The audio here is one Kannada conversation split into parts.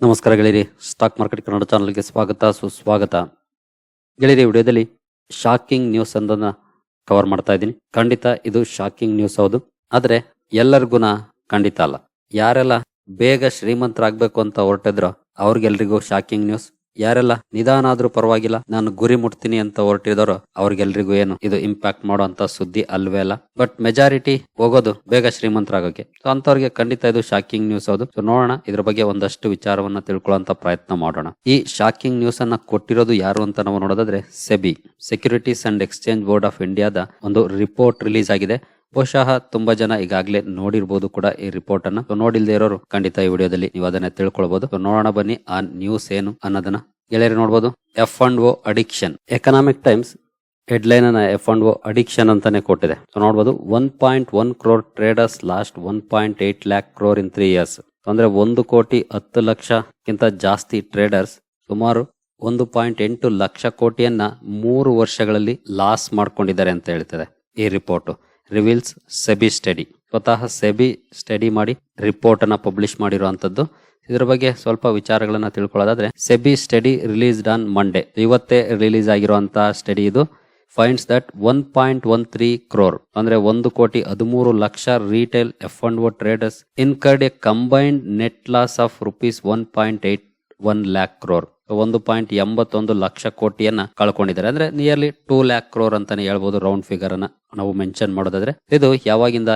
ನಮಸ್ಕಾರ ಗೆಳೆಯರಿ ಸ್ಟಾಕ್ ಮಾರ್ಕೆಟ್ ಕನ್ನಡ ಚಾನಲ್ಗೆ ಸ್ವಾಗತ, ಸುಸ್ವಾಗತ. ಗೆಳೆಯರಿ ವಿಡಿಯೋದಲ್ಲಿ ಶಾಕಿಂಗ್ ನ್ಯೂಸ್ ಅಂದನ್ನ ಕವರ್ ಮಾಡ್ತಾ ಇದ್ದೀನಿ. ಖಂಡಿತ ಇದು ಶಾಕಿಂಗ್ ನ್ಯೂಸ್ ಹೌದು. ಆದ್ರೆ ಎಲ್ಲರಿಗೂ ಖಂಡಿತ ಅಲ್ಲ. ಯಾರೆಲ್ಲ ಬೇಗ ಶ್ರೀಮಂತರಾಗಬೇಕು ಅಂತ ಹೊರಟಿದ್ರೋ ಅವ್ರಿಗೆಲ್ರಿಗೂ ಶಾಕಿಂಗ್ ನ್ಯೂಸ್ ಯಾರೆಲ್ಲ ನಿಧಾನ ಆದ್ರೂ ಪರವಾಗಿಲ್ಲ, ನಾನು ಗುರಿ ಮುಟ್ತೀನಿ ಅಂತ ಹೊರಟಿದವರು ಅವ್ರಿಗೆಲ್ರಿಗೂ ಏನು? ಇದು ಇಂಪ್ಯಾಕ್ಟ್ ಮಾಡುವಂತ ಸುದ್ದಿ ಅಲ್ವೇ ಅಲ್ಲ. ಬಟ್ ಮೆಜಾರಿಟಿ ಹೋಗೋದು ಬೇಗ ಶ್ರೀಮಂತರಾಗೋಕೆ. ಸೊ ಅಂತವ್ರಿಗೆ ಖಂಡಿತ ಇದು ಶಾಕಿಂಗ್ ನ್ಯೂಸ್ ಹೌದು. ಸೊ ನೋಡೋಣ, ಇದ್ರ ಬಗ್ಗೆ ಒಂದಷ್ಟು ವಿಚಾರವನ್ನ ತಿಳ್ಕೊಳ್ಳುವಂತ ಪ್ರಯತ್ನ ಮಾಡೋಣ. ಈ ಶಾಕಿಂಗ್ ನ್ಯೂಸ್ ಅನ್ನ ಕೊಟ್ಟಿರೋದು ಯಾರು ಅಂತ ನಾವು ನೋಡೋದಾದ್ರೆ SEBI securities and exchange board of ಇಂಡಿಯಾದ ಒಂದು ರಿಪೋರ್ಟ್ ರಿಲೀಸ್ ಆಗಿದೆ. ಬಹುಶಃ ತುಂಬಾ ಜನ ಈಗಾಗಲೇ ನೋಡಿರ್ಬೋದು ಕೂಡ ಈ ರಿಪೋರ್ಟ್ ಅನ್ನ. ನೋಡಿಲ್ದೇ ಇರೋರು ಖಂಡಿತ ಈ ವಿಡಿಯೋದಲ್ಲಿ ನೀವು ಅದನ್ನ ತಿಳ್ಕೊಳ್ಬಹುದು ನೋಡೋಣ ಬನ್ನಿ ಆ ನ್ಯೂಸ್ ಏನು ಅನ್ನೋದನ್ನ. ಗೆಳೆಯರು ನೋಡ್ಬೋದು. F and O addiction Economic Times headline ಅನ್ನ ಎಫ್ ಅಂಡ್ ಓ ಅಡಿಕ್ಷನ್ ಅಂತಾನೆ ಕೊಟ್ಟಿದೆ. ನೋಡ್ಬೋದು one point one crore traders lost one point eight lakh crore in three years ಅಂದ್ರೆ ಒಂದು ಕೋಟಿ ಹತ್ತು ಲಕ್ಷಕ್ಕಿಂತ ಜಾಸ್ತಿ ಟ್ರೇಡರ್ಸ್ ಸುಮಾರು ಒಂದು ಪಾಯಿಂಟ್ ಎಂಟು ಲಕ್ಷ ಕೋಟಿಯನ್ನ ಮೂರು ವರ್ಷಗಳಲ್ಲಿ ಲಾಸ್ ಮಾಡ್ಕೊಂಡಿದ್ದಾರೆ ಅಂತ ಹೇಳ್ತದೆ ಈ ರಿಪೋರ್ಟ್ ರಿವೀಲ್ಸ್ ಸೆಬಿ ಸ್ಟಡಿ ಸ್ವತಃ ಸೆಬಿ ಸ್ಟಡಿ ಮಾಡಿ ರಿಪೋರ್ಟ್ ಅನ್ನ ಪಬ್ಲಿಷ್ ಮಾಡಿರುವಂತದ್ದು. ಇದರ ಬಗ್ಗೆ ಸ್ವಲ್ಪ ವಿಚಾರಗಳನ್ನ ತಿಳ್ಕೊಳ್ಳೋದಾದ್ರೆ SEBI study released on Monday ಇವತ್ತೇ ರಿಲೀಸ್ ಆಗಿರುವಂತಹ ಸ್ಟಡಿ ಇದು. Finds that one point one three crore ಅಂದ್ರೆ ಒಂದು ಕೋಟಿ ಹದಿಮೂರು lakh retail F and O traders incurred a combined net loss of rupees one point eight one lakh crore ಒಂದು ಪಾಯಿಂಟ್ ಎಂಬತ್ತೊಂದು ಲಕ್ಷ ಕೋಟಿಯನ್ನ ಕಳ್ಕೊಂಡಿದ್ದಾರೆ. ಅಂದ್ರೆ ನಿಯರ್ಲಿ ಟೂ ಲ್ಯಾಕ್ ಕ್ರೋರ್ ಅಂತಾನೆ ಹೇಳ್ಬೋದು ರೌಂಡ್ ಫಿಗರ್ ಅನ್ನ ನಾವು ಮೆನ್ಷನ್ ಮಾಡೋದಾದ್ರೆ. ಇದು ಯಾವಾಗಿಂದ?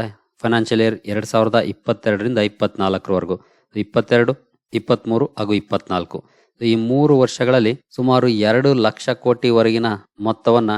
ಫೈನಾನ್ಷಿಯಲ್ ಇಯರ್ ಎರಡ್ ಸಾವಿರದ ಇಪ್ಪತ್ತೆರಡರಿಂದ ಇಪ್ಪತ್ನಾಲ್ಕರವರೆಗೂ ಇಪ್ಪತ್ತೆರಡು, ಇಪ್ಪತ್ಮೂರು ಹಾಗೂ ಇಪ್ಪತ್ನಾಲ್ಕು. ಈ ಮೂರು ವರ್ಷಗಳಲ್ಲಿ ಸುಮಾರು ಎರಡು ಲಕ್ಷ ಕೋಟಿವರೆಗಿನ ಮೊತ್ತವನ್ನ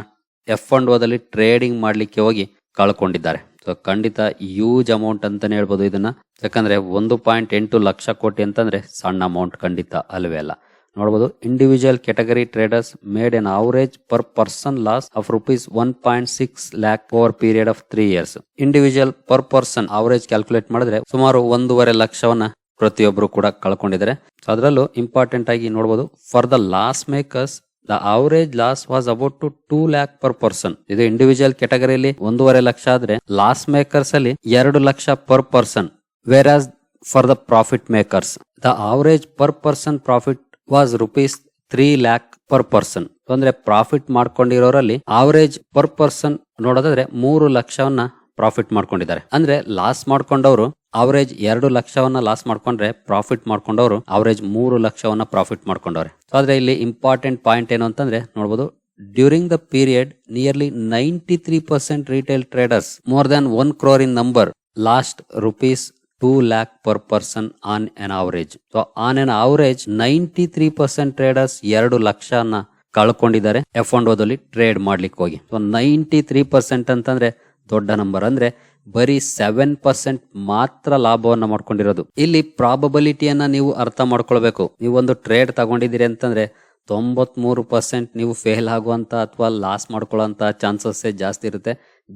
ಎಫ್ ಅಂಡ್ ಓದಲ್ಲಿ ಟ್ರೇಡಿಂಗ್ ಮಾಡಲಿಕ್ಕೆ ಹೋಗಿ ಕಳ್ಕೊಂಡಿದ್ದಾರೆ. ಸೊ ಖಂಡಿತ ಯೂಜ್ ಅಮೌಂಟ್ ಅಂತಾನೆ ಹೇಳ್ಬೋದು ಇದನ್ನ. ಯಾಕಂದ್ರೆ ಒಂದು ಪಾಯಿಂಟ್ ಎಂಟು ಲಕ್ಷ ಕೋಟಿ ಅಂತಂದ್ರೆ ಸಣ್ಣ ಅಮೌಂಟ್ ಖಂಡಿತ ಅಲ್ವೇ ಅಲ್ಲ. ನೋಡಬಹುದು individual category traders made an average per person loss of rupees one point six lakh over period of three years individual per person average calculate ಮಾಡಿದ್ರೆ ಸುಮಾರು ಒಂದೂವರೆ ಲಕ್ಷವನ್ನ ಪ್ರತಿಯೊಬ್ಬರು ಕೂಡ ಕಳ್ಕೊಂಡಿದ್ದಾರೆ. ಸೊ ಅದರಲ್ಲೂ ಇಂಪಾರ್ಟೆಂಟ್ ಆಗಿ ನೋಡಬಹುದು for the loss makers the average loss was about to two lakh per person ಇದು ಇಂಡಿವಿಜುವಲ್ ಕೆಟಗರಿಯಲ್ಲಿ ಒಂದೂವರೆ ಲಕ್ಷ ಆದ್ರೆ ಲಾಸ್ ಮೇಕರ್ಸ್ ಅಲ್ಲಿ ಎರಡು lakh per person whereas for the profit makers the average per person profit was rupees three lakh per person ಅಂದ್ರೆ ಪ್ರಾಫಿಟ್ ಮಾಡ್ಕೊಂಡಿರೋರಲ್ಲಿ ಆವರೇಜ್ ಪರ್ ಪರ್ಸನ್ ನೋಡೋದಾದ್ರೆ ಮೂರು ಲಕ್ಷವನ್ನ ಪ್ರಾಫಿಟ್ ಮಾಡ್ಕೊಂಡಿದ್ದಾರೆ. ಅಂದ್ರೆ ಲಾಸ್ ಮಾಡ್ಕೊಂಡವರು ಅವರೇಜ್ ಎರಡು ಲಕ್ಷವನ್ನ ಲಾಸ್ ಮಾಡ್ಕೊಂಡ್ರೆ ಪ್ರಾಫಿಟ್ ಮಾಡ್ಕೊಂಡವರು ಅವರೇಜ್ ಮೂರು ಲಕ್ಷವನ್ನ ಪ್ರಾಫಿಟ್ ಮಾಡ್ಕೊಂಡವ್ರೆ. ಸೊ ಆದ್ರೆ ಇಲ್ಲಿ ಇಂಪಾರ್ಟೆಂಟ್ ಪಾಯಿಂಟ್ ಏನು ಅಂತಂದ್ರೆ ನೋಡಬಹುದು during the period nearly ninety three percent retail traders more than one crore in number lost rupees two lakh per person on an average so on an average ninety three percent traders ಎರಡು ಲಕ್ಷನ ಕಳ್ಕೊಂಡಿದ್ದಾರೆ ಎಫ್ ಅಂಡ್ ಓದಲ್ಲಿ ಟ್ರೇಡ್ ಮಾಡ್ಲಿಕ್ಕೆ ಹೋಗಿ. ಸೊ ನೈಂಟಿ ತ್ರೀ ಪರ್ಸೆಂಟ್ ಅಂತಂದ್ರೆ ದೊಡ್ಡ ನಂಬರ್ ಅಂದ್ರೆ ಬರೀ ಸೆವೆನ್ ಪರ್ಸೆಂಟ್ ಮಾತ್ರ ಲಾಭವನ್ನ ಮಾಡ್ಕೊಂಡಿರೋದು. ಇಲ್ಲಿ ಪ್ರಾಬಬಿಲಿಟಿಯನ್ನ ನೀವು ಅರ್ಥ ಮಾಡ್ಕೊಳ್ಬೇಕು. ನೀವು ಒಂದು ಟ್ರೇಡ್ ತಗೊಂಡಿದ್ದೀರಿ ಅಂತಂದ್ರೆ ತೊಂಬತ್ ಮೂರು ಪರ್ಸೆಂಟ್ ನೀವು ಫೇಲ್ ಆಗುವಂತ ಅಥವಾ ಲಾಸ್ ಮಾಡ್ಕೊಳ್ಳೋಂಥ ಚಾನ್ಸಸ್ಸೇ ಜಾಸ್ತಿ ಇರುತ್ತೆ.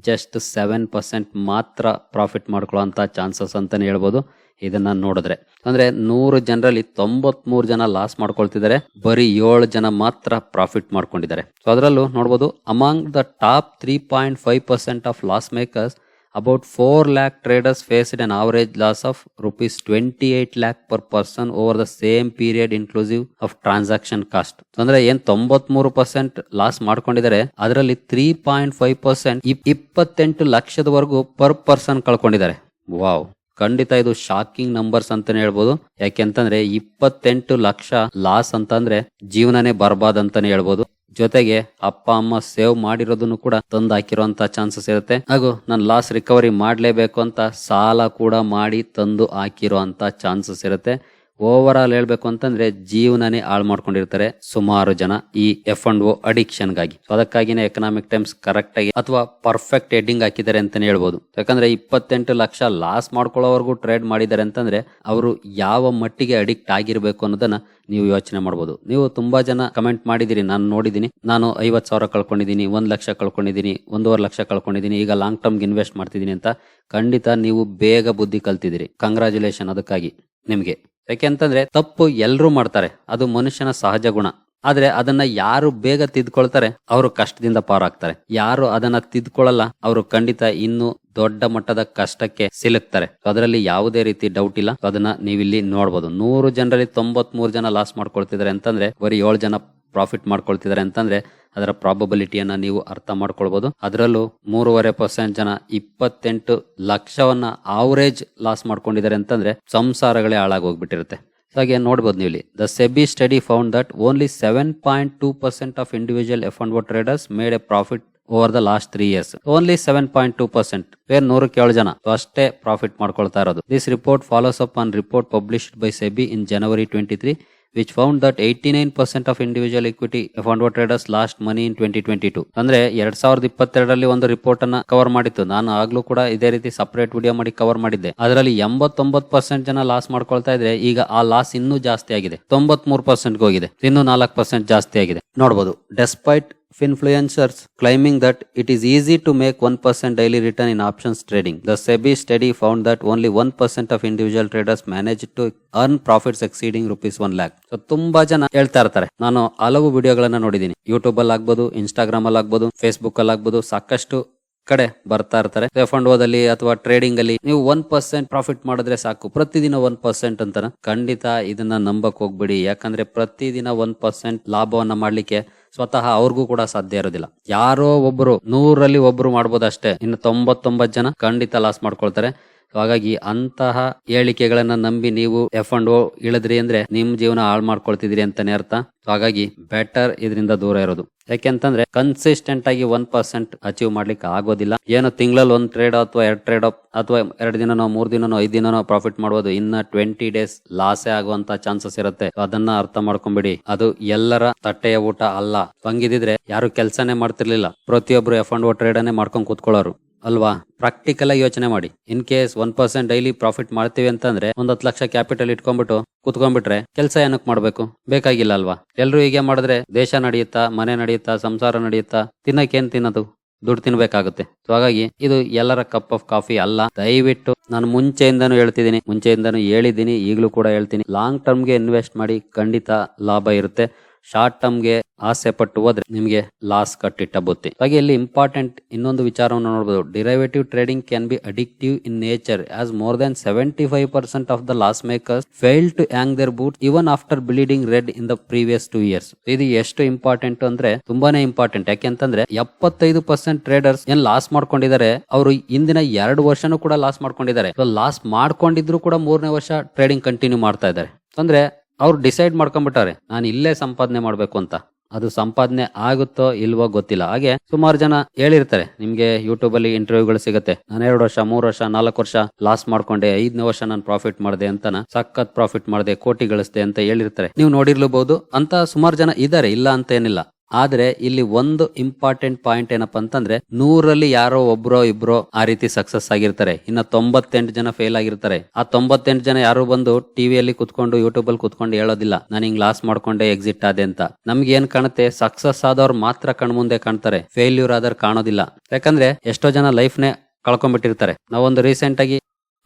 ಜಸ್ಟ್ ಸೆವೆನ್ ಪರ್ಸೆಂಟ್ ಮಾತ್ರ ಪ್ರಾಫಿಟ್ ಮಾಡ್ಕೊಳ್ಳೋಂತ ಚಾನ್ಸಸ್ ಅಂತಲೇ ಹೇಳ್ಬೋದು. ಇದನ್ನ ನೋಡಿದ್ರೆ. ಅಂದ್ರೆ ನೂರು ಜನರಲ್ಲಿ ತೊಂಬತ್ಮೂರು ಜನ ಲಾಸ್ ಮಾಡ್ಕೊಳ್ತಿದ್ದಾರೆ. ಬರೀ ಏಳು ಜನ ಮಾತ್ರ ಪ್ರಾಫಿಟ್ ಮಾಡ್ಕೊಂಡಿದ್ದಾರೆ. ಸೊ ಅದರಲ್ಲೂ ನೋಡ್ಬೋದು among the top three point five percent of loss makers four lakh traders faced an average loss of rupees twenty eight lakh per person over the same period inclusive of transaction cost ಅಂದ್ರೆ ಏನ್ ತೊಂಬತ್ಮೂರು ಪರ್ಸೆಂಟ್ ಲಾಸ್ ಮಾಡ್ಕೊಂಡಿದ್ದಾರೆ, ಅದರಲ್ಲಿ ತ್ರೀ ಪಾಯಿಂಟ್ ಫೈವ್ ಪರ್ಸೆಂಟ್ ಇಪ್ಪತ್ತೆಂಟು ಲಕ್ಷದವರೆಗೂ ಪರ್ ಪರ್ಸನ್ ಕಳ್ಕೊಂಡಿದ್ದಾರೆ. ವಾವ್ ಖಂಡಿತ ಇದು ಶಾಕಿಂಗ್ ನಂಬರ್ಸ್ ಅಂತಾನೆ ಹೇಳ್ಬೋದು. ಯಾಕೆಂತಂದ್ರೆ ಇಪ್ಪತ್ತೆಂಟು ಲಕ್ಷ ಲಾಸ್ ಅಂತಂದ್ರೆ ಜೀವನನೇ ಬರ್ಬಾದ್ ಅಂತಾನೆ ಹೇಳ್ಬೋದು. ಜೊತೆಗೆ ಅಪ್ಪ, ಅಮ್ಮ ಸೇವ್ ಮಾಡಿರೋದನ್ನು ಕೂಡ ತಂದು ಹಾಕಿರುವಂತ ಚಾನ್ಸಸ್ ಇರುತ್ತೆ. ಹಾಗೂ ನಾನು ಲಾಸ್ ರಿಕವರಿ ಮಾಡಲೇಬೇಕು ಅಂತ ಸಾಲ ಕೂಡ ಮಾಡಿ ತಂದು ಹಾಕಿರುವಂತ ಚಾನ್ಸಸ್ ಇರುತ್ತೆ. ಓವರ್ ಆಲ್ ಹೇಳ್ಬೇಕು ಅಂತಂದ್ರೆ ಜೀವನನೇ ಹಾಳು ಮಾಡ್ಕೊಂಡಿರ್ತಾರೆ ಸುಮಾರು ಜನ ಈ ಎಫ್ ಅಂಡ್ ಓ ಅಡಿಕ್ಷನ್ಗಾಗಿ. ಸೊ ಅದಕ್ಕಾಗಿನೇ ಎಕನಾಮಿಕ್ ಟೈಮ್ಸ್ ಕರೆಕ್ಟ್ ಆಗಿ ಅಥವಾ ಪರ್ಫೆಕ್ಟ್ ಹೆಡ್ಡಿಂಗ್ ಹಾಕಿದ್ದಾರೆ ಅಂತಾನೆ ಹೇಳ್ಬೋದು. ಯಾಕಂದ್ರೆ ಇಪ್ಪತ್ತೆಂಟು ಲಕ್ಷ ಲಾಸ್ ಮಾಡ್ಕೊಳ್ಳೋವರೆಗೂ ಟ್ರೇಡ್ ಮಾಡಿದ್ದಾರೆ ಅಂತಂದ್ರೆ ಅವರು ಯಾವ ಮಟ್ಟಿಗೆ ಅಡಿಕ್ಟ್ ಆಗಿರ್ಬೇಕು ಅನ್ನೋದನ್ನ ನೀವು ಯೋಚನೆ ಮಾಡ್ಬೋದು. ನೀವು ತುಂಬಾ ಜನ ಕಮೆಂಟ್ ಮಾಡಿದಿರಿ ನಾನು ನೋಡಿದೀನಿ ನಾನು ಐವತ್ ಸಾವಿರ ಕಳ್ಕೊಂಡಿದ್ದೀನಿ, ಒಂದ್ ಲಕ್ಷ ಕಳ್ಕೊಂಡಿದ್ದೀನಿ, ಒಂದೂವರೆ ಲಕ್ಷ ಕಳ್ಕೊಂಡಿದ್ದೀನಿ, ಈಗ ಲಾಂಗ್ ಟರ್ಮ್ ಇನ್ವೆಸ್ಟ್ ಮಾಡ್ತಿದ್ದೀನಿ ಅಂತ ಖಂಡಿತ ನೀವು ಬೇಗ ಬುದ್ಧಿ ಕಲ್ತಿದ್ದೀರಿ. ಕಂಗ್ರಾಚುಲೇಷನ್ ಅದಕ್ಕಾಗಿ ನಿಮ್ಗೆ. ಯಾಕೆಂತಂದ್ರೆ ತಪ್ಪು ಎಲ್ಲರೂ ಮಾಡ್ತಾರೆ. ಅದು ಮನುಷ್ಯನ ಸಹಜ ಗುಣ. ಆದ್ರೆ ಅದನ್ನ ಯಾರು ಬೇಗ ತಿದ್ಕೊಳ್ತಾರೆ, ಅವರು ಕಷ್ಟದಿಂದ ಪಾರಾಗ್ತಾರೆ. ಯಾರು ಅದನ್ನ ತಿದ್ಕೊಳ್ಳಲ್ಲ ಅವರು ಖಂಡಿತ ಇನ್ನು ದೊಡ್ಡ ಮಟ್ಟದ ಕಷ್ಟಕ್ಕೆ ಸಿಲುಕ್ತಾರೆ. ಅದರಲ್ಲಿ ಯಾವುದೇ ರೀತಿ ಡೌಟ್ ಇಲ್ಲ. ಅದನ್ನ ನೀವಿಲ್ಲಿ ನೋಡಬಹುದು ನೂರು ಜನರಲ್ಲಿ ತೊಂಬತ್ ಮೂರು ಜನ ಲಾಸ್ ಮಾಡ್ಕೊಳ್ತಿದ್ದಾರೆ ಅಂತಂದ್ರೆ, ಬರೀ ಏಳು ಜನ ಪ್ರಾಫಿಟ್ ಮಾಡ್ಕೊಳ್ತಿದ್ದಾರೆ ಅಂತಂದ್ರೆ ಅದರ ಪ್ರಾಬಬಿಲಿಟಿಯನ್ನ ನೀವು ಅರ್ಥ ಮಾಡ್ಕೊಳ್ಬಹುದು ಅದರಲ್ಲೂ ಮೂರುವರೆ ಪರ್ಸೆಂಟ್ ಜನ ಇಪ್ಪತ್ತೆಂಟು ಲಕ್ಷವನ್ನ ಆವರೇಜ್ ಲಾಸ್ ಮಾಡ್ಕೊಂಡಿದ್ದಾರೆ ಅಂತಂದ್ರೆ ಸಂಸಾರಗಳೇ ಹಾಳಾಗಿ ಹೋಗ್ಬಿಟ್ಟಿರುತ್ತೆ ಹಾಗೆ ನೋಡ್ಬೋದು ನೀವು ಇಲ್ಲಿ the SEBI study found that only seven point two percent of individual F and traders made a profit over the last three years only seven point two percent ಬೇರೆ ನೂರಕ್ಕೆ ಏಳು ಜನ ಅಷ್ಟೇ ಪ್ರಾಫಿಟ್ ಮಾಡ್ಕೊಳ್ತಾ ಇರೋದು. This report follows up on report published by SEBI in January twenty three which found that eighty nine percent of individual equity fund traders lost money in twenty twenty two ಅಂದ್ರೆ ಎರಡ್ ಸಾವಿರದ ಇಪ್ಪತ್ತೆರಡರಲ್ಲಿ ಒಂದು ರಿಪೋರ್ಟ್ ಅನ್ನ ಕವರ್ ಮಾಡಿತ್ತು. ನಾನು ಆಗ್ಲೂ ಕೂಡ ಇದೇ ರೀತಿ ಸಪರೇಟ್ ವಿಡಿಯೋ ಮಾಡಿ ಕವರ್ ಮಾಡಿದ್ದೆ. ಅದರಲ್ಲಿ ಎಂಬತ್ತೊಂಬತ್ತು ಪರ್ಸೆಂಟ್ ಜನ ಲಾಸ್ ಮಾಡ್ಕೊಳ್ತಾ ಇದ್ರೆ ಈಗ ಆ ಲಾಸ್ ಇನ್ನೂ ಜಾಸ್ತಿ ಆಗಿದೆ. ತೊಂಬತ್ ಮೂರು ಪರ್ಸೆಂಟ್ ಹೋಗಿದೆ. ಇನ್ನು ನಾಲ್ಕು ಪರ್ಸೆಂಟ್ ಜಾಸ್ತಿ ಆಗಿದೆ. ನೋಡಬಹುದು despite influencers claiming that it is easy to make 1% daily return in options trading. The SEBI study found that only 1% of individual traders managed to earn profits exceeding rupees 1 lakh. So ತುಂಬಾ ಜನ ಹೇಳ್ತಾ ಇರ್ತಾರೆ. ನಾನು ಹಲವು ವಿಡಿಯೋಗಳನ್ನ ನೋಡಿದ್ದೀನಿ. ಯೂಟ್ಯೂಬ್ ಅಲ್ಲಿ ಆಗ್ಬೋದು ಇನ್ಸ್ಟಾಗ್ರಾಮ್ ಅಲ್ಲಿ ಆಗ್ಬೋದು ಫೇಸ್ಬುಕ್ ಅಲ್ಲಿ ಆಗ್ಬೋದು, ಸಾಕಷ್ಟು ಕಡೆ ಬರ್ತಾ ಇರ್ತಾರೆ. ಫಂಡ್ ಓದಲ್ಲಿ ಅಥವಾ ಟ್ರೇಡಿಂಗ್ ಅಲ್ಲಿ ನೀವು ಒನ್ ಪರ್ಸೆಂಟ್ ಪ್ರಾಫಿಟ್ ಮಾಡಿದ್ರೆ ಸಾಕು. ಪ್ರತಿದಿನ ಒನ್ ಪರ್ಸೆಂಟ್ ಅಂತಾನ. ಖಂಡಿತ ಇದನ್ನ ನಂಬಕ್ ಹೋಗ್ಬಿಡಿ. ಯಾಕಂದ್ರೆ ಪ್ರತಿದಿನ ಒನ್ ಪರ್ಸೆಂಟ್ ಲಾಭವನ್ನ ಮಾಡ್ಲಿಕ್ಕೆ ಸ್ವತಃ ಅವ್ರಿಗೂ ಕೂಡ ಸಾಧ್ಯ ಇರೋದಿಲ್ಲ. ಯಾರೋ ಒಬ್ರು ನೂರಲ್ಲಿ ಒಬ್ರು ಮಾಡ್ಬೋದಷ್ಟೇ. ಇನ್ನು ತೊಂಬತ್ತೊಂಬತ್ತು ಜನ ಖಂಡಿತ ಲಾಸ್ ಮಾಡ್ಕೊಳ್ತಾರೆ. ಹಾಗಾಗಿ ಅಂತಹ ಹೇಳಿಕೆಗಳನ್ನ ನಂಬಿ ನೀವು ಎಫ್ ಅಂಡ್ ಓ ಇಳಿದ್ರಿ ಅಂದ್ರೆ ನಿಮ್ ಜೀವನ ಹಾಳು ಮಾಡ್ಕೊಳ್ತಿದ್ರಿ ಅಂತಾನೆ ಅರ್ಥ. ಹಾಗಾಗಿ ಬೆಟರ್ ಇದರಿಂದ ದೂರ ಇರೋದು. ಯಾಕೆಂತಂದ್ರೆ ಕನ್ಸಿಸ್ಟೆಂಟ್ ಆಗಿ ಒನ್ ಪರ್ಸೆಂಟ್ ಅಚೀವ್ ಮಾಡ್ಲಿಕ್ಕೆ ಆಗೋದಿಲ್ಲ. ಏನೋ ತಿಂಗಳಲ್ಲಿ ಒಂದ್ ಟ್ರೇಡ್ ಅಥವಾ ಎರಡ್ ಟ್ರೇಡ್ ಅಥವಾ ಎರಡು ದಿನನೋ, ಮೂರ್ ದಿನನೋ, ಐದ್ ದಿನನೋ ಪ್ರಾಫಿಟ್ ಮಾಡಬಹುದು ಇನ್ನ ಟ್ವೆಂಟಿ ಡೇಸ್ ಲಾಸೇ ಆಗುವಂತ ಚಾನ್ಸಸ್ ಇರುತ್ತೆ. ಅದನ್ನ ಅರ್ಥ ಮಾಡ್ಕೊಂಬಿಡಿ. ಅದು ಎಲ್ಲರ ತಟ್ಟೆಯ ಊಟ ಅಲ್ಲ. ಹಂಗಿದ್ರೆ ಯಾರು ಕೆಲಸನೇ ಮಾಡ್ತಿರ್ಲಿಲ್ಲ. ಪ್ರತಿಯೊಬ್ರು ಎಫ್ ಅಂಡ್ ಓ ಟ್ರೇಡ್ ಅನ್ನೇ ಮಾಡ್ಕೊಂಡ್ ಕೂತ್ಕೊಳ್ಳೋರು. ಅಲ್ವಾ? ಪ್ರಾಕ್ಟಿಕಲ್ ಆಗಿ ಯೋಚನೆ ಮಾಡಿ. In case one percent daily profit ಮಾಡ್ತೀವಿ ಅಂತಂದ್ರೆ ಒಂದ್ ಹತ್ತು ಲಕ್ಷ ಕ್ಯಾಪಿಟಲ್ ಇಟ್ಕೊಂಡ್ಬಿಟ್ಟು ಕುತ್ಕೊಂಡ್ಬಿಟ್ರೆ ಕೆಲಸ ಏನಕ್ಕೆ ಮಾಡ್ಬೇಕು? ಬೇಕಾಗಿಲ್ಲ ಅಲ್ವಾ? ಎಲ್ರು ಹೀಗೆ ಮಾಡಿದ್ರೆ ದೇಶ ನಡೆಯುತ್ತಾ, ಮನೆ ನಡೆಯುತ್ತಾ, ಸಂಸಾರ ನಡೆಯುತ್ತಾ ತಿನ್ನಕ್ಕೇನ್ ತಿನ್ನೋದು? ದುಡ್ಡು ತಿನ್ಬೇಕಾಗುತ್ತೆ. ಸೊ ಹಾಗಾಗಿ ಇದು ಎಲ್ಲರ ಕಪ್ ಆಫ್ ಕಾಫಿ ಅಲ್ಲ. ದಯವಿಟ್ಟು ನಾನು ಮುಂಚೆಯಿಂದನೂ ಹೇಳ್ತಿದ್ದೀನಿ, ಮುಂಚೆಯಿಂದನೂ ಹೇಳಿದ್ದೀನಿ, ಈಗಲೂ ಕೂಡ ಹೇಳ್ತೀನಿ. ಲಾಂಗ್ ಟರ್ಮ್ಗೆ ಇನ್ವೆಸ್ಟ್ ಮಾಡಿ ಖಂಡಿತ ಲಾಭ ಇರುತ್ತೆ. ಶಾರ್ಟ್ ಟರ್ಮ್ಗೆ ಆಸೆ ಪಟ್ಟು ಹೋದ್ರೆ ನಿಮಗೆ ಲಾಸ್ ಕಟ್ಟಿಟ್ಟ ಬುತ್ತಿ ಹಾಗೆ ಇಲ್ಲಿ ಇಂಪಾರ್ಟೆಂಟ್ ಇನ್ನೊಂದು ವಿಚಾರವನ್ನು ನೋಡಬಹುದು derivative trading can be addictive in nature as more than seventy five percent of the loss makers fail to hang their boot even after bleeding red in the previous two years ಇದು ಎಷ್ಟು ಇಂಪಾರ್ಟೆಂಟ್ ಅಂದ್ರೆ ತುಂಬಾನೇ ಇಂಪಾರ್ಟೆಂಟ್ ಯಾಕೆಂತಂದ್ರೆ ಎಪ್ಪತ್ತೈದು ಪರ್ಸೆಂಟ್ ಟ್ರೇಡರ್ಸ್ ಏನ್ ಲಾಸ್ ಮಾಡ್ಕೊಂಡಿದ್ದಾರೆ? ಅವರು ಇಂದಿನ ಎರಡು ವರ್ಷನೂ ಕೂಡ ಲಾಸ್ ಮಾಡ್ಕೊಂಡಿದ್ದಾರೆ. ಲಾಸ್ ಮಾಡ್ಕೊಂಡಿದ್ರು ಕೂಡ ಮೂರನೇ ವರ್ಷ ಟ್ರೇಡಿಂಗ್ ಕಂಟಿನ್ಯೂ ಮಾಡ್ತಾ ಇದ್ದಾರೆ. ಅಂದ್ರೆ ಅವ್ರು ಡಿಸೈಡ್ ಮಾಡ್ಕೊಂಡ್ಬಿಟ್ಟಾರೆ. ನಾನು ಇಲ್ಲೇ ಸಂಪಾದನೆ ಮಾಡ್ಬೇಕು ಅಂತ. ಅದು ಸಂಪಾದನೆ ಆಗುತ್ತೋ ಇಲ್ವೋ ಗೊತ್ತಿಲ್ಲ. ಹಾಗೆ ಸುಮಾರು ಜನ ಹೇಳಿರ್ತಾರೆ, ನಿಮ್ಗೆ ಯೂಟ್ಯೂಬ್ ಅಲ್ಲಿ ಇಂಟರ್ವ್ಯೂಗಳು ಸಿಗುತ್ತೆ. ನಾನು ಎರಡು ವರ್ಷ, ಮೂರು ವರ್ಷ, ನಾಲ್ಕು ವರ್ಷ ಲಾಸ್ ಮಾಡ್ಕೊಂಡೆ, ಐದನೇ ವರ್ಷ ನಾನು ಪ್ರಾಫಿಟ್ ಮಾಡಿದೆ ಅಂತಾನ ಸಖತ್ ಪ್ರಾಫಿಟ್ ಮಾಡಿದೆ, ಕೋಟಿ ಗಳಿಸಿದೆ ಅಂತ ಹೇಳಿರ್ತಾರೆ. ನೀವು ನೋಡಿರ್ಲೂಬಹುದು, ಅಂತ ಸುಮಾರು ಜನ ಇದ್ದಾರೆ, ಇಲ್ಲ ಅಂತ ಏನಿಲ್ಲ. ಆದ್ರೆ ಇಲ್ಲಿ ಒಂದು ಇಂಪಾರ್ಟೆಂಟ್ ಪಾಯಿಂಟ್ ಏನಪ್ಪಾ ಅಂತಂದ್ರೆ ನೂರಲ್ಲಿ ಯಾರೋ ಒಬ್ರೋ ಇಬ್ರೋ ಆ ರೀತಿ ಸಕ್ಸಸ್ ಆಗಿರ್ತಾರೆ. ಇನ್ನ ತೊಂಬತ್ತೆಂಟು ಜನ ಫೇಲ್ ಆಗಿರ್ತಾರೆ. ಆ ತೊಂಬತ್ತೆಂಟು ಜನ ಯಾರು ಬಂದು ಟಿವಿಯಲ್ಲಿ ಕುತ್ಕೊಂಡು ಯೂಟ್ಯೂಬ್ ಅಲ್ಲಿ ಕುತ್ಕೊಂಡು ಹೇಳೋದಿಲ್ಲ. ನಾನು ಹಿಂಗ್ ಲಾಸ್ ಮಾಡ್ಕೊಂಡೆ ಎಕ್ಸಿಟ್ ಆದೆ ಅಂತ. ನಮ್ಗೆ ಏನ್ ಕಾಣುತ್ತೆ? ಸಕ್ಸಸ್ ಆದವ್ರು ಮಾತ್ರ ಕಣ್ಮುಂದೆ ಕಾಣ್ತಾರೆ. ಫೇಲ್ಯೂರ್ ಆದವ್ರು ಕಾಣೋದಿಲ್ಲ. ಯಾಕಂದ್ರೆ ಎಷ್ಟೋ ಜನ ಲೈಫ್ ನೇ ಕಳ್ಕೊಂಡ್ಬಿಟ್ಟಿರ್ತಾರೆ. ನಾವೊಂದು ರೀಸೆಂಟ್ ಆಗಿ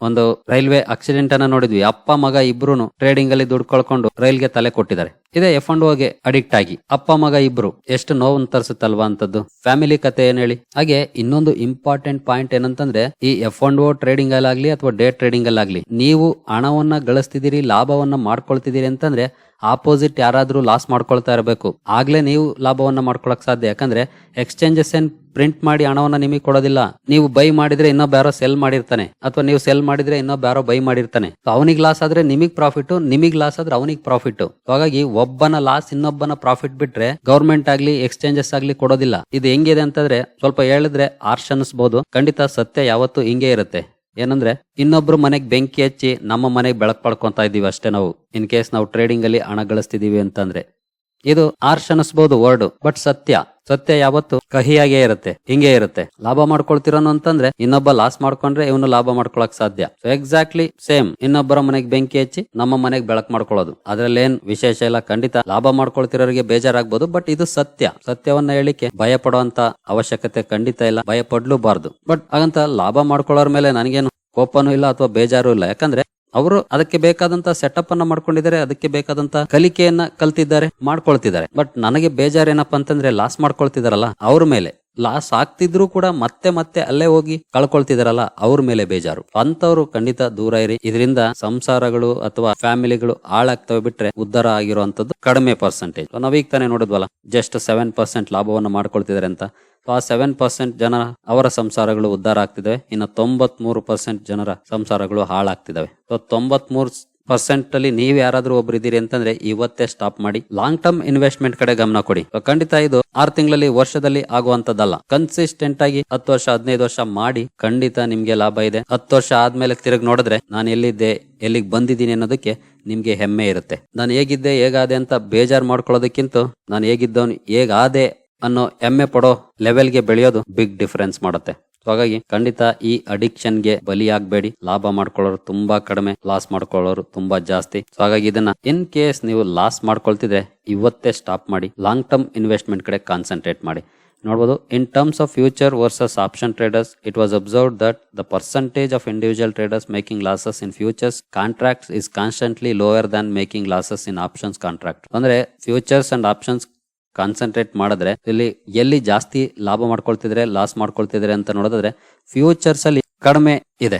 ಒಂದು ರೈಲ್ವೆ ಆಕ್ಸಿಡೆಂಟ್ ಅನ್ನ ನೋಡಿದ್ವಿ. ಅಪ್ಪ, ಮಗ ಇಬ್ರು ಟ್ರೇಡಿಂಗ್ ಅಲ್ಲಿ ದುಡ್ಡು ಕಳ್ಕೊಂಡು ರೈಲ್ಗೆ ತಲೆ ಕೊಟ್ಟಿದ್ದಾರೆ. ಇದೇ ಎಫ್ ಅಂಡ್ ಓಗೆ ಅಡಿಕ್ಟ್ ಆಗಿ ಅಪ್ಪ, ಮಗ ಇಬ್ರು ಎಷ್ಟು ನೋವನ್ನು ತರಿಸುತ್ತಲ್ವಾ ಅಂತದ್ದು? ಫ್ಯಾಮಿಲಿ ಕತೆ ಏನ್ ಹೇಳಿ? ಹಾಗೆ ಇನ್ನೊಂದು ಇಂಪಾರ್ಟೆಂಟ್ ಪಾಯಿಂಟ್ ಏನಂತಂದ್ರೆ, ಈ ಎಫ್ ಅಂಡ್ ಓ ಟ್ರೇಡಿಂಗ್ ಅಲ್ಲಾಗ್ಲಿ ಅಥವಾ ಡೇ ಟ್ರೇಡಿಂಗ್ ಅಲ್ಲಾಗ್ಲಿ, ನೀವು ಹಣವನ್ನ ಗಳಿಸ್ತಿದ್ದೀರಿ, ಲಾಭವನ್ನ ಮಾಡ್ಕೊಳ್ತಿದ್ದೀರಿ ಅಂತಂದ್ರೆ ಆಪೋಸಿಟ್ ಯಾರಾದರೂ ಲಾಸ್ ಮಾಡ್ಕೊಳ್ತಾ ಇರಬೇಕು. ಆಗ್ಲೇ ನೀವು ಲಾಭವನ್ನ ಮಾಡ್ಕೊಳಕ್ ಸಾಧ್ಯ. ಯಾಕಂದ್ರೆ ಎಕ್ಸ್ಚೇಂಜಸ್ ಏನ್ ಪ್ರಿಂಟ್ ಮಾಡಿ ಹಣವನ್ನ ನಿಮಗೆ ಕೊಡೋದಿಲ್ಲ. ನೀವು ಬೈ ಮಾಡಿದ್ರೆ ಇನ್ನೊಬ್ಬ ಯಾರೋ ಸೆಲ್ ಮಾಡಿರ್ತಾನೆ. ಅಥವಾ ನೀವು ಸೆಲ್ ಮಾಡಿದ್ರೆ ಇನ್ನೊಬ್ಬ ಯಾರೋ ಬೈ ಮಾಡಿರ್ತಾನೆ. ಅವನಿಗೆ ಲಾಸ್ ಆದ್ರೆ ನಿಮಗ್ ಪ್ರಾಫಿಟ್ ನಿಮಗೆ ಲಾಸ್ ಆದ್ರೆ ಅವನಿಗೆ ಪ್ರಾಫಿಟ್ ಹಾಗಾಗಿ ಒಬ್ಬನ ಲಾಸ್ ಇನ್ನೊಬ್ಬನ ಪ್ರಾಫಿಟ್ ಬಿಟ್ರೆ ಗೌರ್ಮೆಂಟ್ ಆಗ್ಲಿ ಎಕ್ಸ್ಚೇಂಜಸ್ ಆಗ್ಲಿ ಕೊಡೋದಿಲ್ಲ. ಇದು ಹೆಂಗಿದೆ ಅಂತಂದ್ರೆ ಸ್ವಲ್ಪ ಹೇಳಿದ್ರೆ ಆರ್ಷ್ ಅನ್ನಿಸ್ಬೋದು. ಖಂಡಿತ ಸತ್ಯ ಯಾವತ್ತು ಹಿಂಗೆ ಇರುತ್ತೆ. ಏನಂದ್ರೆ, ಇನ್ನೊಬ್ರು ಮನೆಗೆ ಬೆಂಕಿ ಹಚ್ಚಿ ನಮ್ಮ ಮನೆಗೆ ಬೆಳಕ್ ಪಡ್ಕೊಂತ ಇದೀವಿ ಅಷ್ಟೇ ನಾವು. ಇನ್ ಕೇಸ್ ನಾವು ಟ್ರೇಡಿಂಗ್ ಅಲ್ಲಿ ಹಣ ಗಳಿಸ್ತಿದೀವಿ ಅಂತಂದ್ರೆ. ಇದು ಆರ್ಷ್ ಅನಿಸ್ಬೋದು ವರ್ಡ್ ಬಟ್ ಸತ್ಯ. ಸತ್ಯ ಯಾವತ್ತು ಕಹಿಯಾಗೇ ಇರುತ್ತೆ, ಹಿಂಗೆ ಇರುತ್ತೆ. ಲಾಭ ಮಾಡ್ಕೊಳ್ತಿರೋನು ಅಂತಂದ್ರೆ ಇನ್ನೊಬ್ಬ ಲಾಸ್ ಮಾಡ್ಕೊಂಡ್ರೆ ಇವನು ಲಾಭ ಮಾಡ್ಕೊಳಕ್ ಸಾಧ್ಯ. ಎಕ್ಸಾಕ್ಟ್ಲಿ ಸೇಮ್ ಇನ್ನೊಬ್ಬರ ಮನೆಗೆ ಬೆಂಕಿ ಹಚ್ಚಿ ನಮ್ಮ ಮನೆಗೆ ಬೆಳಕ್ ಮಾಡ್ಕೊಳ್ಳೋದು. ಅದ್ರಲ್ಲಿ ಏನ್ ವಿಶೇಷ ಇಲ್ಲ, ಖಂಡಿತ ಲಾಭ ಮಾಡ್ಕೊಳ್ತಿರೋರಿಗೆ ಬೇಜಾರಾಗ್ಬೋದು ಬಟ್ ಇದು ಸತ್ಯ. ಸತ್ಯವನ್ನ ಹೇಳಿಕೆ ಭಯ ಪಡುವಂತ ಅವಶ್ಯಕತೆ ಖಂಡಿತ ಇಲ್ಲ ಭಯ ಪಡ್ಲೂಬಾರ್ದು ಬಟ್ ಹಾಗಂತ ಲಾಭ ಮಾಡ್ಕೊಳ್ಳೋರ್ ಮೇಲೆ ನನಗೇನು ಕೋಪನೂ ಇಲ್ಲ ಅಥವಾ ಬೇಜಾರು ಇಲ್ಲ. ಯಾಕಂದ್ರೆ ಅವರು ಅದಕ್ಕೆ ಬೇಕಾದಂತ ಸೆಟಪ್ ಅನ್ನ ಮಾಡ್ಕೊಂಡಿದ್ದಾರೆ, ಅದಕ್ಕೆ ಬೇಕಾದಂತ ಕಲಿಕೆಯನ್ನ ಕಲ್ತಿದ್ದಾರೆ, ಮಾಡ್ಕೊಳ್ತಿದ್ದಾರೆ. ಬಟ್ ನನಗೆ ಬೇಜಾರೇನಪ್ಪ ಅಂತಂದ್ರೆ ಲಾಸ್ ಮಾಡ್ಕೊಳ್ತಿದಾರಲ್ಲ ಅವ್ರ ಮೇಲೆ. ಲಾಸ್ ಆಗ್ತಿದ್ರು ಕೂಡ ಮತ್ತೆ ಮತ್ತೆ ಅಲ್ಲೇ ಹೋಗಿ ಕಳ್ಕೊಳ್ತಿದಾರಲ್ಲ, ಅವ್ರ ಮೇಲೆ ಬೇಜಾರು. ಅಂತವ್ರು ಖಂಡಿತ ದೂರ ಇರಿ. ಇದರಿಂದ ಸಂಸಾರಗಳು ಅಥವಾ ಫ್ಯಾಮಿಲಿಗಳು ಹಾಳಾಗ್ತವೆ ಬಿಟ್ರೆ ಉದ್ಧಾರ ಆಗಿರುವಂತದ್ದು ಕಡಿಮೆ ಪರ್ಸೆಂಟೇಜ್ ನಾವೀಗ ತಾನೇ ನೋಡಿದ್ವಲ್ಲ ಜಸ್ಟ್ ಸೆವೆನ್ ಪರ್ಸೆಂಟ್ ಲಾಭವನ್ನು ಮಾಡ್ಕೊಳ್ತಿದ್ದಾರೆ ಅಂತ. ಆ ಸೆವೆನ್ ಪರ್ಸೆಂಟ್ ಜನ ಅವರ ಸಂಸಾರಗಳು ಉದ್ಧಾರ ಆಗ್ತಿದಾವೆ. ಇನ್ನು ತೊಂಬತ್ ಮೂರು ಪರ್ಸೆಂಟ್ ಜನರ ಸಂಸಾರಗಳು ಹಾಳಾಗ್ತಿದಾವೆ. ತೊಂಬತ್ ಮೂರು ಪರ್ಸೆಂಟ್ ಅಲ್ಲಿ ನೀವು ಯಾರಾದ್ರೂ ಒಬ್ರು ಇದ್ದೀರಿ ಅಂತಂದ್ರೆ ಇವತ್ತೇ ಸ್ಟಾಪ್ ಮಾಡಿ. ಲಾಂಗ್ ಟರ್ಮ್ ಇನ್ವೆಸ್ಟ್ಮೆಂಟ್ ಕಡೆ ಗಮನ ಕೊಡಿ. ಖಂಡಿತ ಇದು ಆರು ತಿಂಗಳಲ್ಲಿ ವರ್ಷದಲ್ಲಿ ಆಗುವಂತದ್ದಲ್ಲ ಕನ್ಸಿಸ್ಟೆಂಟ್ ಆಗಿ ಹತ್ತು ವರ್ಷ, ಹದಿನೈದು ವರ್ಷ ಮಾಡಿ ಖಂಡಿತ ನಿಮ್ಗೆ ಲಾಭ ಇದೆ. ಹತ್ತು ವರ್ಷ ಆದ್ಮೇಲೆ ತಿರುಗಿ ನೋಡಿದ್ರೆ ನಾನು ಎಲ್ಲಿದ್ದೆ, ಎಲ್ಲಿಗೆ ಬಂದಿದ್ದೀನಿ ಅನ್ನೋದಕ್ಕೆ ನಿಮ್ಗೆ ಹೆಮ್ಮೆ ಇರುತ್ತೆ. ನಾನು ಹೇಗಿದ್ದೆ, ಹೇಗಾದೆ ಅಂತ ಬೇಜಾರ್ ಮಾಡ್ಕೊಳ್ಳೋದಕ್ಕಿಂತ ನಾನು ಹೇಗಿದ್ದವನು ಹೇಗಾದೆ ಅನ್ನೋ ಹೆಮ್ಮೆ ಪಡೋ ಲೆವೆಲ್ಗೆ ಬೆಳೆಯೋದು ಬಿಗ್ ಡಿಫರೆನ್ಸ್ ಮಾಡುತ್ತೆ. So ಹಾಗಾಗಿ ಖಂಡಿತ ಈ ಅಡಿಕ್ಷನ್ಗೆ ಬಲಿಯಾಗಬೇಡಿ. ಲಾಭ ಮಾಡ್ಕೊಳ್ಳೋರು ತುಂಬಾ ಕಡಿಮೆ ಲಾಸ್ ಮಾಡ್ಕೊಳ್ಳೋರು ತುಂಬಾ ಜಾಸ್ತಿ. ಸೊ ಹಾಗಾಗಿ ಇದನ್ನ ಇನ್ ಕೇಸ್ ನೀವು ಲಾಸ್ ಮಾಡ್ಕೊಳ್ತಿದ್ರೆ ಇವತ್ತೇ ಸ್ಟಾಪ್ ಮಾಡಿ ಲಾಂಗ್ ಟರ್ಮ್ ಇನ್ವೆಸ್ಟ್ಮೆಂಟ್ ಕಡೆ ಕಾನ್ಸಂಟ್ರೇಟ್ ಮಾಡಿ. ನೋಡಬಹುದು in terms of future versus option traders it was observe that the percentage of individual traders making losses in futures contracts is constantly lower than making losses in options contract ಅಂದ್ರೆ ಫ್ಯೂಚರ್ಸ್ ಅಂಡ್ ಆಪ್ಷನ್ಸ್ ಕಾನ್ಸಂಟ್ರೇಟ್ ಮಾಡಿದ್ರೆ ಇಲ್ಲಿ ಎಲ್ಲಿ ಜಾಸ್ತಿ ಲಾಭ ಮಾಡ್ಕೊಳ್ತಿದ್ರೆ ಲಾಸ್ ಮಾಡ್ಕೊಳ್ತಿದ್ರೆ ಅಂತ ನೋಡಿದ್ರೆ ಫ್ಯೂಚರ್ಸ್ ಅಲ್ಲಿ ಕಡಿಮೆ ಇದೆ.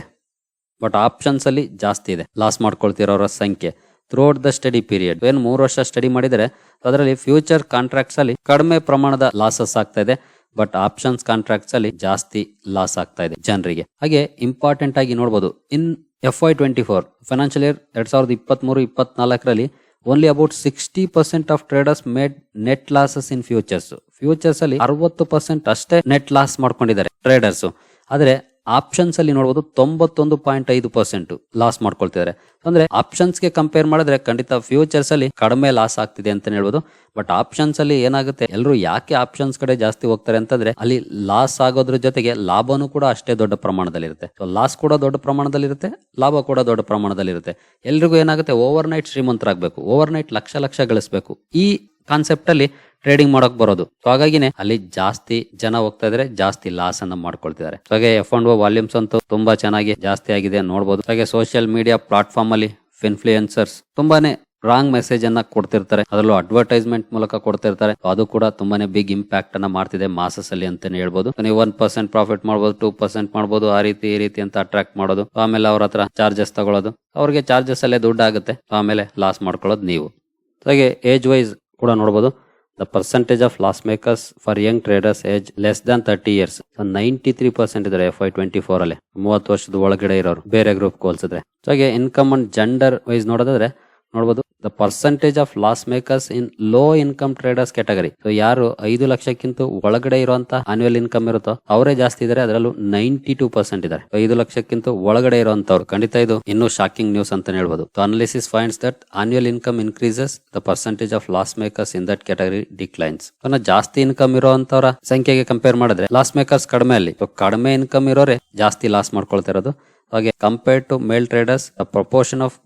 ಬಟ್ ಆಪ್ಷನ್ಸ್ ಅಲ್ಲಿ ಜಾಸ್ತಿ ಇದೆ. ಲಾಸ್ ಮಾಡ್ಕೊಳ್ತಿರೋರ ಸಂಖ್ಯೆ ಥ್ರೂಔಟ್ ದ ಸ್ಟಡಿ ಪೀರಿಯಡ್ ಏನು ಮೂರು ವರ್ಷ ಸ್ಟಡಿ ಮಾಡಿದರೆ, ಅದರಲ್ಲಿ ಫ್ಯೂಚರ್ ಕಾಂಟ್ರಾಕ್ಟ್ಸ್ ಅಲ್ಲಿ ಕಡಿಮೆ ಪ್ರಮಾಣದ ಲಾಸಸ್ ಆಗ್ತಾ ಇದೆ. ಬಟ್ ಆಪ್ಷನ್ಸ್ ಕಾಂಟ್ರಾಕ್ಟ್ಸ್ ಅಲ್ಲಿ ಜಾಸ್ತಿ ಲಾಸ್ ಆಗ್ತಾ ಇದೆ ಜನರಿಗೆ. ಹಾಗೆ ಇಂಪಾರ್ಟೆಂಟ್ ಆಗಿ ನೋಡಬಹುದು in F Y twenty four financial year ಎರಡ್ ಸಾವಿರದ ಇಪ್ಪತ್ಮೂರು, ಇಪ್ಪತ್ನಾಲ್ಕರಲ್ಲಿ only about sixty percent of traders made net losses in futures futures ಅಲ್ಲಿ ಅರವತ್ತು ಪರ್ಸೆಂಟ್ ಅಷ್ಟೇ ನೆಟ್ ಲಾಸ್ ಮಾಡ್ಕೊಂಡಿದ್ದಾರೆ ಟ್ರೇಡರ್ಸ್ ಆದ್ರೆ ಆಪ್ಷನ್ಸ್ ಅಲ್ಲಿ ನೋಡಬಹುದು ತೊಂಬತ್ತೊಂದು ಪಾಯಿಂಟ್ ಐದು ಪರ್ಸೆಂಟ್ ಲಾಸ್ ಮಾಡ್ಕೊಳ್ತಿದ್ದಾರೆ. ಅಂದ್ರೆ ಆಪ್ಷನ್ಸ್ಗೆ ಕಂಪೇರ್ ಮಾಡಿದ್ರೆ ಖಂಡಿತ ಫ್ಯೂಚರ್ಸ್ ಅಲ್ಲಿ ಕಡಿಮೆ ಲಾಸ್ ಆಗ್ತಿದೆ ಅಂತ ಹೇಳ್ಬೋದು. ಬಟ್ ಆಪ್ಷನ್ಸ್ ಅಲ್ಲಿ ಏನಾಗುತ್ತೆ? ಎಲ್ಲರೂ ಯಾಕೆ ಆಪ್ಷನ್ಸ್ ಕಡೆ ಜಾಸ್ತಿ ಹೋಗ್ತಾರೆ ಅಂತಂದ್ರೆ ಅಲ್ಲಿ ಲಾಸ್ ಆಗೋದ್ರ ಜೊತೆಗೆ ಲಾಭನೂ ಕೂಡ ಅಷ್ಟೇ ದೊಡ್ಡ ಪ್ರಮಾಣದಲ್ಲಿ ಇರುತ್ತೆ ಸೊ ಲಾಸ್ ಕೂಡ ದೊಡ್ಡ ಪ್ರಮಾಣದಲ್ಲಿ ಇರುತ್ತೆ ಲಾಭ ಕೂಡ ದೊಡ್ಡ ಪ್ರಮಾಣದಲ್ಲಿ ಇರುತ್ತೆ ಎಲ್ರಿಗೂ ಏನಾಗುತ್ತೆ? ಓವರ್ ನೈಟ್ ಶ್ರೀಮಂತರಾಗಬೇಕು ಓವರ್ ನೈಟ್ ಲಕ್ಷ ಲಕ್ಷ ಗಳಿಸಬೇಕು. ಈ ಕಾನ್ಸೆಪ್ಟ್ ಅಲ್ಲಿ ಟ್ರೇಡಿಂಗ್ ಮಾಡೋಕ್ ಬರೋದು. ಸೊ ಹಾಗಾಗಿನೇ ಅಲ್ಲಿ ಜಾಸ್ತಿ ಜನ ಹೋಗ್ತಾ ಇದ್ರೆ, ಜಾಸ್ತಿ ಲಾಸ್ ಅನ್ನ ಮಾಡ್ಕೊಳ್ತಿದ್ದಾರೆ ಹಾಗೆ ಎಫ್ ಅಂಡ್ ವಾಲ್ಯೂಮ್ಸ್ ಅಂತೂ ತುಂಬಾ ಚೆನ್ನಾಗಿ ಜಾಸ್ತಿ ಆಗಿದೆ ನೋಡಬಹುದು ಹಾಗೆ ಸೋಷಿಯಲ್ ಮೀಡಿಯಾ ಪ್ಲಾಟ್ಫಾರ್ಮ್ ಅಲ್ಲಿ ಇನ್ಫ್ಲೂಯೆನ್ಸರ್ಸ್ ತುಂಬಾನೇ ರಾಂಗ್ ಮೆಸೇಜ್ ಅನ್ನ ಕೊಡ್ತಿರ್ತಾರೆ. ಅದರಲ್ಲೂ ಅಡ್ವರ್ಟೈಸ್ಮೆಂಟ್ ಮೂಲಕ ಕೊಡ್ತಿರ್ತಾರೆ. ಅದು ಕೂಡ ತುಂಬಾನೇ ಬಿಗ್ ಇಂಪ್ಯಾಕ್ಟ್ ಅನ್ನ ಮಾಡ್ತಿದೆ ಮಾಸಸ್ ಅಲ್ಲಿ ಅಂತಾನೆ ಹೇಳ್ಬೋದು. ನೀವು ಒನ್ ಪರ್ಸೆಂಟ್ ಪ್ರಾಫಿಟ್ ಮಾಡ್ಬೋದು ಟೂ ಪರ್ಸೆಂಟ್ ಮಾಡ್ಬೋದು, ಆ ರೀತಿ, ಈ ರೀತಿ ಅಂತ ಅಟ್ರಾಕ್ಟ್ ಮಾಡೋದು. ಆಮೇಲೆ ಅವ್ರ ಹತ್ರ ಚಾರ್ಜಸ್ ತಗೊಳ್ಳೋದು ಅವ್ರಿಗೆ ಚಾರ್ಜಸ್ ಅಲ್ಲೇ ದುಡ್ಡು ಆಗುತ್ತೆ. ಆಮೇಲೆ ಲಾಸ್ ಮಾಡ್ಕೊಳ್ಳೋದು ನೀವು. ಹಾಗೆ ಏಜ್ ವೈಸ್ ಕೂಡ ನೋಡಬಹುದು the percentage of loss makers for young traders age less than thirty years ninety three percent ಇದ್ದಾರೆ ಎಫ್ ಐ ಟ್ವೆಂಟಿ ಫೋರ್ ಅಲ್ಲಿ. ಮೂವತ್ತು ವರ್ಷದ ಒಳಗಡೆ ಇರೋರು. ಬೇರೆ ಗ್ರೂಪ್ ಹೋಲ್ಸಿದ್ರೆ. ಹಾಗೆ ಇನ್ಕಮ್ ಅಂಡ್ ಜೆಂಡರ್ ವೈಸ್ ನೋಡೋದಾದ್ರೆ ನೋಡಬಹುದು the percentage of loss makers in low income traders category so ಯಾರು ಐದು ಲಕ್ಷಕ್ಕಿಂತ ಒಳಗಡೆ ಇರುವಂತ ಆನ್ಯುವಲ್ ಇನ್ಕಮ್ ಇರುತ್ತೋ ಅವರೇ ಜಾಸ್ತಿ ಇದಾರೆ ಅದರಲ್ಲೂ ನೈಂಟಿ ಟೂ ಪರ್ಸೆಂಟ್ So, ಐದು ಲಕ್ಷಕ್ಕಿಂತ ಒಳಗಡೆ ಇರುವಂತವ್ರು ಖಂಡಿತ ಇದು ಇನ್ನೂ ಶಾಕಿಂಗ್ ನ್ಯೂಸ್ ಅಂತ ಹೇಳ್ಬೋದು. Analysis finds that annual income increases the percentage of loss makers in that category declines ಜಾಸ್ತಿ ಇನ್ಕಮ್ ಇರುವಂತವರ ಸಂಖ್ಯೆಗೆ ಕಂಪೇರ್ ಮಾಡಿದ್ರೆ ಲಾಸ್ ಮೇಕರ್ಸ್ ಕಡಿಮೆ ಅಲ್ಲಿ. ಕಡಿಮೆ ಇನ್ಕಮ್ ಇರೋರೆ ಜಾಸ್ತಿ ಲಾಸ್ ಮಾಡ್ಕೊಳ್ತಾ ಇರೋದು. ಹಾಗೆ compared to male traders the proportion of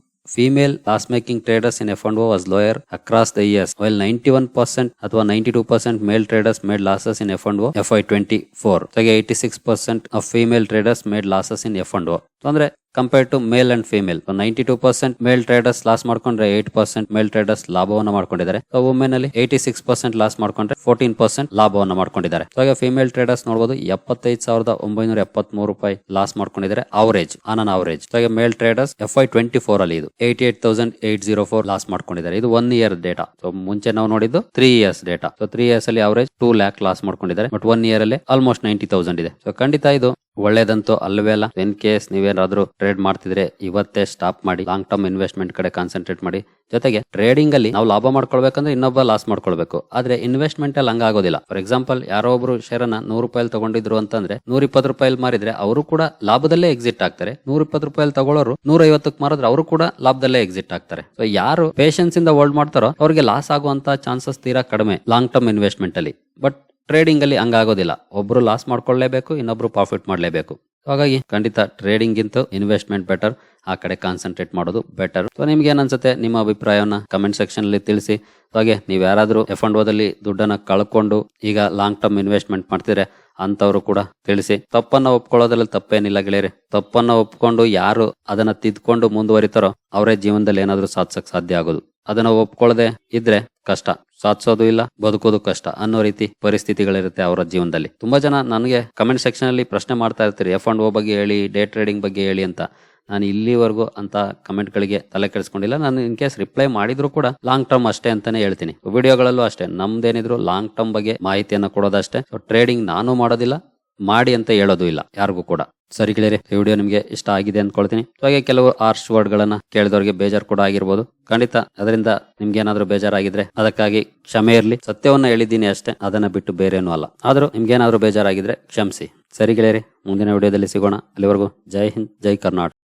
in F and was lower across the years while ninety one percent ಅಥವಾ ninety two percent male traders made losses in F and O F Y twenty four ಹಾಗೆ eighty six percent of female traders made losses in F and O ಅಂದ್ರೆ compare to male and female ninety two percent male traders loss ಮಾಡ್ಕೊಂಡ್ರೆ ಏಟ್ ಪರ್ಸೆಂಟ್ ಮೇಲ್ ಟ್ರೇಡರ್ಸ್ ಲಾಭವನ್ನ ಮಾಡ್ಕೊಂಡಿದ್ದಾರೆ. ವುಮೆನ್ ಅಲ್ಲಿ ಏಟಿ ಸಿಕ್ಸ್ ಪರ್ಸೆಂಟ್ ಲಾಸ್ ಮಾಡ್ಕೊಂಡ್ರೆ ಫೋರ್ಟೀನ್ ಪರ್ಸೆಂಟ್ ಲಾಭವನ್ನ ಮಾಡ್ಕೊಂಡಿದ್ದಾರೆ. ಸೊ ಹಾಗೆ ಫಿಮೇಲ್ ಟ್ರೇಡರ್ಸ್ ನೋಡಬಹುದು ಎಪ್ಪತ್ತೈದು ಸಾವಿರದ ಒಂಬೈನೂರ ಎಪ್ಪತ್ಮೂರು ರೂಪಾಯಿ ಲಾಸ್ ಮಾಡ್ಕೊಂಡಿದ್ದಾರೆ ಅವರೇಜ್ ಆನ್ ಅನ್ ಅವರೇಜ್ ಹಾಗೆ male traders F Y twenty four ಅಲ್ಲಿ ಇದು eighty eight thousand eight zero four loss ಮಾಡ್ಕೊಂಡಿದ್ದಾರೆ. ಇದು ಒನ್ ಇಯರ್ ಡೇಟಾ ಸೊ ಮುಂಚೆ ನಾವು ನೋಡಿದ್ದು three years data so three years ಅಲ್ಲಿ ಅವರೇಜ್ ಟೂ ಲ್ಯಾಕ್ ಲಾಸ್ ಮಾಡ್ಕೊಂಡಿದ್ದಾರೆ. ಬಟ್ ಒನ್ ಇಯರ್ ಅಲ್ಲಿ ಆಲ್ಮೋಸ್ಟ್ ನೈಂಟಿ ತೌಸಂಡ್ ಇದೆ. ಸೊ ಖಂಡಿತ ಇದು ಒಳ್ಳೇದಂತೂ ಅಲ್ಲವೇ ಅಲ್ಲ. ಇನ್ ಕೇಸ್ ನೀವೇನಾದ್ರೂ ಟ್ರೇಡ್ ಮಾಡ್ತಿದ್ರೆ ಇವತ್ತೇ ಸ್ಟಾಪ್ ಮಾಡಿ ಲಾಂಗ್ ಟರ್ಮ್ ಇನ್ವೆಸ್ಟ್ಮೆಂಟ್ ಕಡೆ ಕಾನ್ಸಂಟ್ರೇಟ್ ಮಾಡಿ. ಜೊತೆಗೆ ಟ್ರೇಡಿಂಗ್ ಅಲ್ಲಿ ನಾವು ಲಾಭ ಮಾಡ್ಕೊಳ್ಬೇಕಂದ್ರೆ ಇನ್ನೊಬ್ಬ ಲಾಸ್ ಮಾಡ್ಕೊಳ್ಬೇಕು. ಆದ್ರೆ ಇನ್ವೆಸ್ಟ್ಮೆಂಟ್ ಅಲ್ಲಿ ಹಂಗಾಗೋದಿಲ್ಲ ಫಾರ್ ಎಕ್ಸಾಂಪಲ್ ಯಾರೋ ಒಬ್ರು ಶೇರ್ ಅನ್ನ ನೂರು ರೂಪಾಯಿ ತಗೊಂಡಿದ್ರು ಅಂತಂದ್ರೆ ನೂರ ಇಪ್ಪತ್ತು ರೂಪಾಯಿ ಮಾರಿದ್ರೆ ಅವರು ಕೂಡ ಲಾಭದಲ್ಲೇ ಎಕ್ಸಿಟ್ ಆಗ್ತಾರೆ. ನೂರ ಇಪ್ಪತ್ತು ರೂಪಾಯಿ ತಗೊಳ್ಳೋರು ನೂರ ಐವತ್ತಕ್ಕೆ ಮಾರಿದ್ರೆ ಅವರು ಕೂಡ ಲಾಭದಲ್ಲೇ ಎಕ್ಸಿಟ್ ಆಗ್ತಾರೆ. ಸೊ ಯಾರು ಪೇಷನ್ಸ್ ಇಂದ ಹೋಲ್ಡ್ ಮಾಡ್ತಾರೋ ಅವ್ರಿಗೆ ಲಾಸ್ ಆಗುವಂತ ಚಾನ್ಸಸ್ ತೀರಾ ಕಡಿಮೆ ಲಾಂಗ್ ಟರ್ಮ್ ಇನ್ವೆಸ್ಟ್ಮೆಂಟ್ ಅಲ್ಲಿ. ಬಟ್ ಟ್ರೇಡಿಂಗ್ ಅಲ್ಲಿ ಹಂಗಾಗೋದಿಲ್ಲ. ಒಬ್ರು ಲಾಸ್ ಮಾಡ್ಕೊಳ್ಳೇಬೇಕು, ಇನ್ನೊಬ್ರು ಪ್ರಾಫಿಟ್ ಮಾಡಲೇಬೇಕು. ಹಾಗಾಗಿ ಖಂಡಿತ ಟ್ರೇಡಿಂಗ್ ಗಿಂತ ಇನ್ವೆಸ್ಟ್ಮೆಂಟ್ ಬೆಟರ್ ಆ ಕಡೆ ಕಾನ್ಸಂಟ್ರೇಟ್ ಮಾಡೋದು ಬೆಟರ್ ಸೊ ನಿಮ್ಗೆ ಏನನ್ಸುತ್ತೆ? ನಿಮ್ಮ ಅಭಿಪ್ರಾಯವನ್ನ ಕಮೆಂಟ್ ಸೆಕ್ಷನ್ ಅಲ್ಲಿ ತಿಳಿಸಿ. ಹಾಗೆ ನೀವು ಯಾರಾದರೂ ಎಫ್ ಅಂಡ್ ಓದಲ್ಲಿ ದುಡ್ಡನ್ನು ಕಳ್ಕೊಂಡು ಈಗ ಲಾಂಗ್ ಟರ್ಮ್ ಇನ್ವೆಸ್ಟ್ಮೆಂಟ್ ಮಾಡ್ತಿದ್ರೆ ಅಂತವರು ಕೂಡ ತಿಳಿಸಿ. ತಪ್ಪನ್ನ ಒಪ್ಕೊಳ್ಳೋದ್ರಲ್ಲಿ ತಪ್ಪೇನಿಲ್ಲ ಗೆಳೆಯರೆ. ತಪ್ಪನ್ನ ಒಪ್ಕೊಂಡು ಯಾರು ಅದನ್ನ ತಿದ್ಕೊಂಡು ಮುಂದುವರಿತಾರೋ ಅವರೇ ಜೀವನದಲ್ಲಿ ಏನಾದರೂ ಸಾಧಿಸಕ್ ಸಾಧ್ಯ ಆಗೋದು. ಅದನ್ನ ಒಪ್ಕೊಳ್ಳದೆ ಇದ್ರೆ ಕಷ್ಟ. ಸಾಧಿಸೋದು ಇಲ್ಲ, ಬದುಕೋದು ಕಷ್ಟ ಅನ್ನೋ ರೀತಿ ಪರಿಸ್ಥಿತಿಗಳಿರುತ್ತೆ ಅವರ ಜೀವನದಲ್ಲಿ. ತುಂಬಾ ಜನ ನನಗೆ ಕಮೆಂಟ್ ಸೆಕ್ಷನ್ ಅಲ್ಲಿ ಪ್ರಶ್ನೆ ಮಾಡ್ತಾ ಇರ್ತೀರಿ ಎಫ್ ಅಂಡ್ ಓ ಬಗ್ಗೆ ಹೇಳಿ ಡೇ ಟ್ರೇಡಿಂಗ್ ಬಗ್ಗೆ ಹೇಳಿ ಅಂತ. ನಾನು ಇಲ್ಲಿವರೆಗೂ ಅಂತ ಕಮೆಂಟ್ಗಳಿಗೆ ತಲೆ ಕೆಡಿಸ್ಕೊಂಡಿಲ್ಲ. ನಾನು ಇನ್ ಕೇಸ್ ರಿಪ್ಲೈ ಮಾಡಿದ್ರು ಕೂಡ ಲಾಂಗ್ ಟರ್ಮ್ ಅಷ್ಟೇ ಅಂತಾನೆ ಹೇಳ್ತೀನಿ. ವಿಡಿಯೋಗಳಲ್ಲೂ ಅಷ್ಟೇ, ನಮ್ದೇನಿದ್ರು ಲಾಂಗ್ ಟರ್ಮ್ ಬಗ್ಗೆ ಮಾಹಿತಿಯನ್ನು ಕೊಡೋದಷ್ಟೇ. ಟ್ರೇಡಿಂಗ್ ನಾನು ಮಾಡೋದಿಲ್ಲ, ಮಾಡಿ ಅಂತ ಹೇಳೋದು ಇಲ್ಲ, ಯಾರಿಗೂ ಕೂಡ. ಸರಿ ಗೆಳೆಯರೆ, ಈ ವಿಡಿಯೋ ನಿಮಗೆ ಇಷ್ಟ ಆಗಿದೆ ಅಂದ್ಕೊಳ್ತೀನಿ ಹಾಗೆ ಕೆಲವು ಆರ್ಶ್ ವರ್ಡ್ ಗಳನ್ನ ಕೇಳಿದವರಿಗೆ ಬೇಜಾರು ಕೂಡ ಆಗಿರ್ಬೋದು. ಖಂಡಿತ ಅದರಿಂದ ನಿಮ್ಗೆ ಏನಾದ್ರೂ ಬೇಜಾರಾಗಿದ್ರೆ ಅದಕ್ಕಾಗಿ ಕ್ಷಮೆ ಇರಲಿ. ಸತ್ಯವನ್ನ ಹೇಳಿದ್ದೀನಿ ಅಷ್ಟೇ, ಅದನ್ನ ಬಿಟ್ಟು ಬೇರೇನೂ ಅಲ್ಲ. ಆದರೂ ನಿಮ್ಗೆ ಏನಾದ್ರೂ ಬೇಜಾರಾಗಿದ್ರೆ ಕ್ಷಮಿಸಿ. ಸರಿ ಗೆಳೆಯರೆ, ಮುಂದಿನ ವಿಡಿಯೋದಲ್ಲಿ ಸಿಗೋಣ. ಅಲ್ಲಿವರೆಗೂ ಜೈ ಹಿಂದ್, ಜೈ ಕರ್ನಾಟಕ.